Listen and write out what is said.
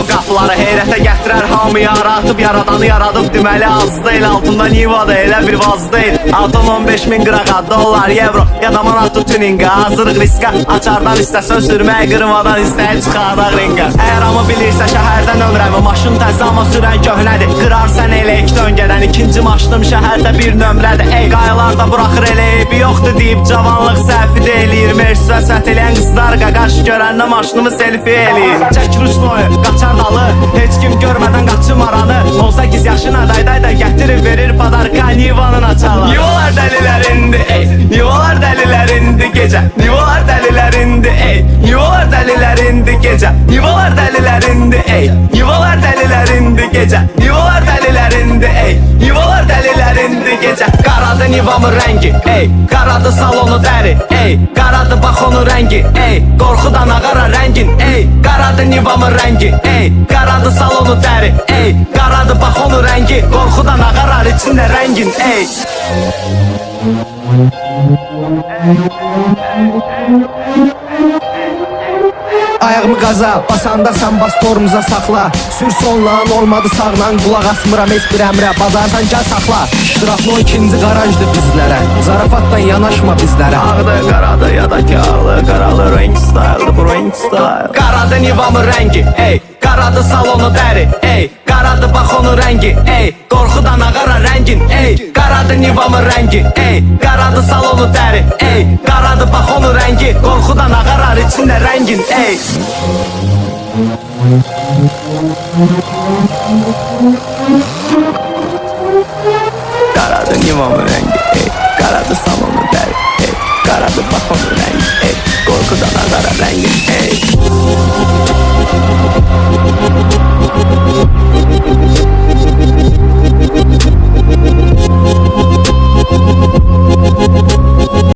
o qapıları Heyrətə gətirər hamıya aratıb Yaradanı yaradıb deməli az deyil Altında Nivada elə bir vaz deyil. Atom 15 min qırağa Dollar, euro ya da manatı tuninga Hazırıq riska Açardan istəsən sürmək Qırmadan istəyir çıxardaq ringa. Əgər amma bilirsə şəhərdən ömrəmi Maşın təzə amma sürən köhnədir. Qırarsan elə ilk döngədən İkinci maşınım şəhərdə bir nömrədir. Ey qayalarda buraxır elə eybi yoxdur deyib Cavanlıq səhvi deyilIr Mercedes sət eləyən qızlar Qaqaş görəndə maşınımı selfie eləyir. Çək ruşnoyu, qaçar dalı Heç kim görmeden kaçım aralı. 18 yaşına dayday da getirir verir padar kanivanın açalı Nivolar delilerindi ey. Nivolar delilerindi gece. Nivolar delilerindi ey. Nivolar delilerindi gece. Nivolar delilerindi ey. Nivolar delilerindi gece. Nivolar dəlilərindi gecə Qaradı nivamın rəngi ey Qaradı salonu dəri ey Qaradı bax onun rəngi ey Qorxudan ağara rəngin ey Qaradı nivamın rəngi ey Qaradı salonu dəri ey Qaradı bax onun rəngi Qorxudan ağarar içində rəngin ey Ayağımı qaza, basanda sən bas torumuza saxla Sür sonlan, olmadı sağlan, qulaq asmıram heç bir əmrə. Bazarsan gəl saxla, iştiraklı ikinci qarajdır bizlərə. Zarafatdan yanaşma bizlərə. Ağdı, qaradı ya da kağlı Qaralı renk style'dı bu renk style. Qaradı nivamın rəngi ey. Qaradı salonu dəri ey. Qaradı bax onun rəngi ey. Qorxudan ağara rəngin ey. Qaradı nivamın rəngi ey. Qaradı salonu dəri ey. Qaradı bax onun rəngi Qorxudan ağarar bafuna rangin eh Karada nie mamy ręki, ej, karada